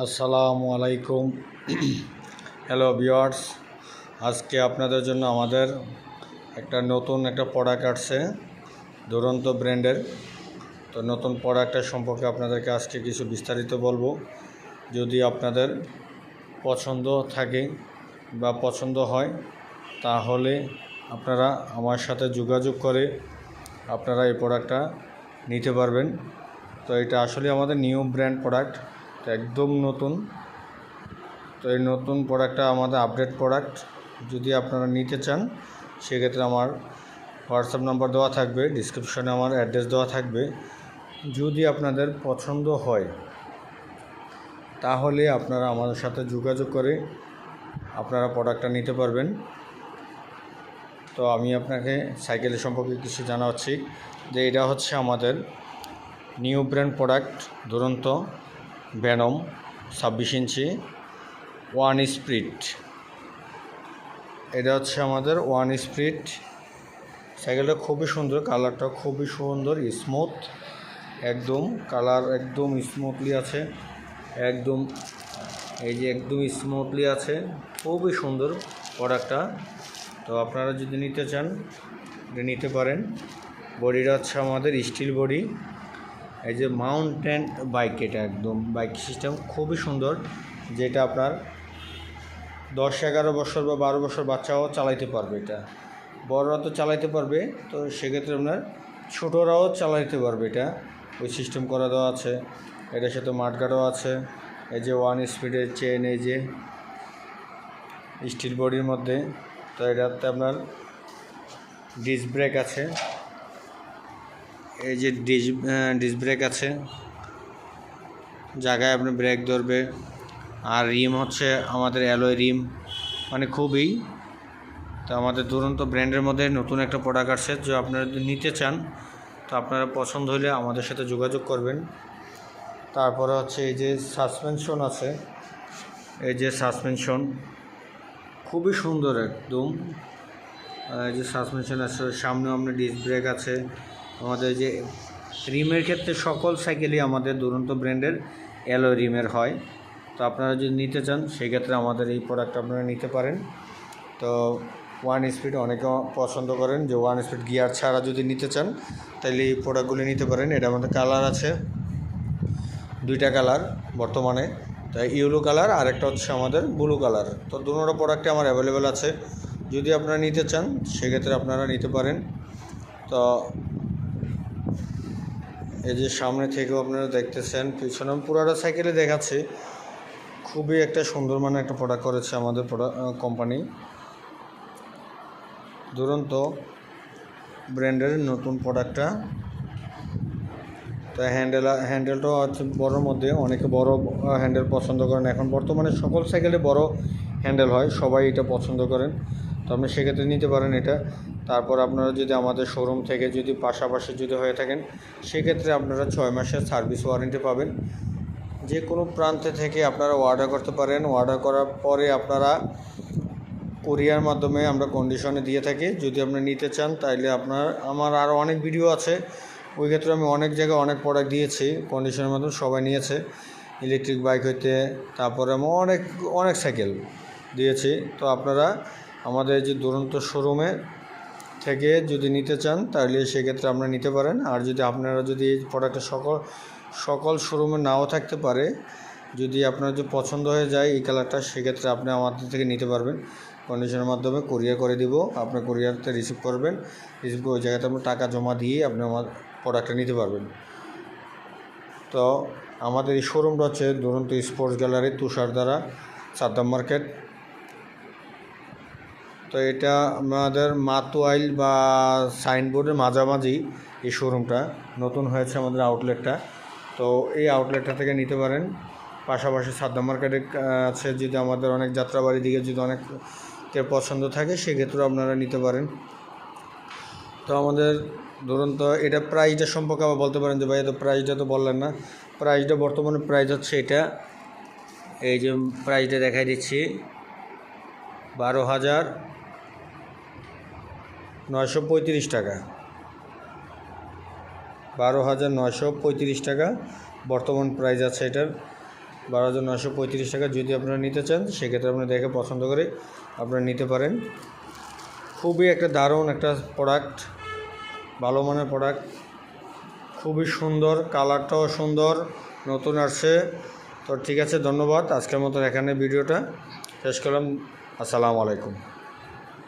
আসসালামু আলাইকুম। Hello viewers আজকে আপনাদের জন্য আমাদের একটা নতুন একটা প্রোডাক্ট আসছে, দুরন্ত ব্র্যান্ডের। তো নতুন প্রোডাক্টের সম্পর্কে আপনাদেরকে আজকে কিছু বিস্তারিত বলব। যদি আপনাদের পছন্দ থাকে বা পছন্দ হয়, তাহলে আপনারা আমার সাথে যোগাযোগ করে আপনারা এই প্রোডাক্টটা নিতে পারবেন। তো এটা আসলে আমাদের নিউ ব্র্যান্ড প্রোডাক্ট তো একদম নতুন। তো এই নতুন প্রোডাক্টটা আমাদের আপডেট প্রোডাক্ট যদি আপনারা নিতে চান, সেক্ষেত্রে আমার হোয়াটসঅ্যাপ নাম্বার দেওয়া থাকবে ডিসক্রিপশনে আমার অ্যাড্রেস দেওয়া থাকবে। যদি আপনাদের পছন্দ হয়, তাহলে আপনারা আমাদের সাথে যোগাযোগ করে আপনারা প্রোডাক্টটা নিতে পারবেন। তো আমি আপনাকে সাইকেলের সম্পর্কে কিছু জানাচ্ছি যে এটা হচ্ছে আমাদের new brand product Duranta. Venom ছাব্বিশ ইঞ্চি, ওয়ান স্প্রিট। এটা হচ্ছে আমাদের ওয়ান স্প্রিট। সাইকেলটা খুবই সুন্দর, কালারটা খুবই সুন্দর স্মুথ একদম, কালার একদম স্মুথলি আছে, একদম, এই যে একদম স্মুথলি আছে, খুবই সুন্দর প্রোডাক্টটা তো আপনারা যদি নিতে চান নিতে পারেন। বডিটা হচ্ছে আমাদের স্টিল বডি এই যে মাউন্টেন বাইক এটা একদম বাইক সিস্টেম খুবই সুন্দর, যেটা আপনার দশ, এগারো বছর বা বারো বছর বাচ্চাও চালাইতে পারবে এটা। বড়রা তো চালাইতে পারবে, তো সেক্ষেত্রে আপনার ছোটরাও চালাইতে পারবে এটা। ওই সিস্টেম করা দেওয়া আছে, এটার সাথে মাঠগাটও আছে, এই যে ওয়ান স্পিডের চেন এই যে স্টিল বডির মধ্যে, তো এটাতে আপনার ডিস ব্রেক আছে। এই যে ডিস ডিস ব্রেক আছে। জায়গায় আপনি ব্রেক ধরবে। আর রিম হচ্ছে আমাদের অ্যালয় রিম। মানে খুবই। তো আমাদের দুরন্ত ব্র্যান্ডের মধ্যে নতুন একটা প্রোডাক্ট আসছে, যে আপনারা নিতে চান, তো আপনারা পছন্দ হলে আমাদের সাথে যোগাযোগ করবেন। তারপরে হচ্ছে এই যে সাসপেনশন আছে। এই যে সাসপেনশন খুবই সুন্দর একদম। এই যে সাসপেনশন আছে, সামনেও আপনার ডিস্ক ব্রেক আছে। আমাদের যে রিমের ক্ষেত্রে সকল সাইকেলই আমাদের দুরন্ত ব্র্যান্ডের অ্যালো রিমের হয়। তো আপনারা যদি নিতে চান, সেক্ষেত্রে আমাদের এই প্রোডাক্ট আপনারা নিতে পারেন। তো ওয়ান স্পিড অনেকে পছন্দ করেন যে ওয়ান স্পিড গিয়ার ছাড়া যদি নিতে চান তাহলে এই প্রোডাক্টগুলি নিতে পারেন। এটা আমাদের কালার আছে, দুইটা কালার বর্তমানে। তাই ইয়েলো কালার আর একটা হচ্ছে আমাদের ব্লু কালার তো দুটো প্রোডাক্টে আমার অ্যাভেলেবেল আছে। যদি আপনারা নিতে চান, সেক্ষেত্রে আপনারা নিতে পারেন। তো এই যে সামনে থেকেও আপনারা দেখতেছেন পিছনে পুরাটা সাইকেলে দেখাচ্ছি। খুবই একটা সুন্দর মানে একটা প্রোডাক্ট করেছে আমাদের প্রোডাক্ট কোম্পানি দুরন্ত ব্র্যান্ডের নতুন প্রোডাক্টটা তো হ্যান্ডেল হ্যান্ডেলটাও হচ্ছে বড়োর মধ্যে, অনেকে বড় হ্যান্ডেল পছন্দ করেন। এখন বর্তমানে সকল সাইকেলে বড় হ্যান্ডেল হয়, সবাই এটা পছন্দ করেন। তো আপনি সেক্ষেত্রে নিতে পারেন এটা। তারপর আপনারা যদি আমাদের শোরুম থেকে যদি পাশাপাশি যদি হয়ে থাকেন, সেক্ষেত্রে আপনারা ছয় মাসের সার্ভিস ওয়ারেন্টি পাবেন। যে কোনো প্রান্তে থেকে আপনারা অর্ডার করতে পারেন। অর্ডার করার পরে আপনারা কোরিয়ার মাধ্যমে আমরা কন্ডিশনে দিয়ে থাকি। যদি আপনি নিতে চান, তাইলে আপনার, আমার আরও অনেক ভিডিও আছে। ওই ক্ষেত্রে আমি অনেক জায়গায় অনেক প্রোডাক্ট দিয়েছি। কন্ডিশনের মাধ্যমে সবাই নিয়েছে। ইলেকট্রিক বাইক হইতে, তারপরে আমি অনেক অনেক সাইকেল দিয়েছি। তো আপনারা আমাদের যে দুরন্ত শোরুমে থেকে যদি নিতে চান, তাহলে সেক্ষেত্রে আপনারা নিতে পারেন। আর যদি আপনারা যদি এই প্রোডাক্টটা সকল সকল শোরুমে নাও থাকতে পারে, যদি আপনার যদি পছন্দ হয়ে যায় এই কালারটা সেক্ষেত্রে আপনি আমাদের থেকে নিতে পারবেন। কন্ডিশনের মাধ্যমে কুরিয়ার করে দিব, আপনি কুরিয়ারতে রিসিভ করবেন। রিসিভ করে ওই জায়গাতে আপনি টাকা জমা দিয়ে আপনি আমার প্রোডাক্টটা নিতে পারবেন। তো আমাদের এই শোরুমটা হচ্ছে Duranta sports gallery, Tushardhara Saddam market. তো এটা আমাদের মাতোয়াইল বা সাইনবোর্ডের মাঝামাঝি এই শোরুমটা। নতুন হয়েছে আমাদের আউটলেটটা। তো এই আউটলেটটা থেকে নিতে পারেন। পাশাপাশি সাদ্দাম মার্কেটে আছে যদি আমাদের অনেক যাত্রাবাড়ির দিকে যদি অনেকের পছন্দ থাকে, সেক্ষেত্রেও আপনারা নিতে পারেন। তো আমাদের ধরুন তো এটা প্রাইসটা সম্পর্কে আবার বলতে পারেন যে, ভাই তো প্রাইসটা তো বললেন না। প্রাইসটা বর্তমানে প্রাইস হচ্ছে এটা। এই যে প্রাইসটা দেখাই দিচ্ছি। বারো হাজার নয়শো পঁয়ত্রিশ টাকা। বারো হাজার নয়শো পঁয়ত্রিশ টাকা। বর্তমান প্রাইস আছে এটার। বারো হাজার নয়শো পঁয়ত্রিশ টাকা যদি আপনারা নিতে চান, সেক্ষেত্রে আপনি দেখে পছন্দ করে আপনারা নিতে পারেন। খুবই একটা দারুণ একটা প্রোডাক্ট ভালো মানের প্রোডাক্ট খুবই সুন্দর কালারটাও সুন্দর, নতুন আসছে। তো ঠিক আছে, ধন্যবাদ। আজকের মতো এখানে ভিডিওটা শেষ করলাম। আসসালামু আলাইকুম।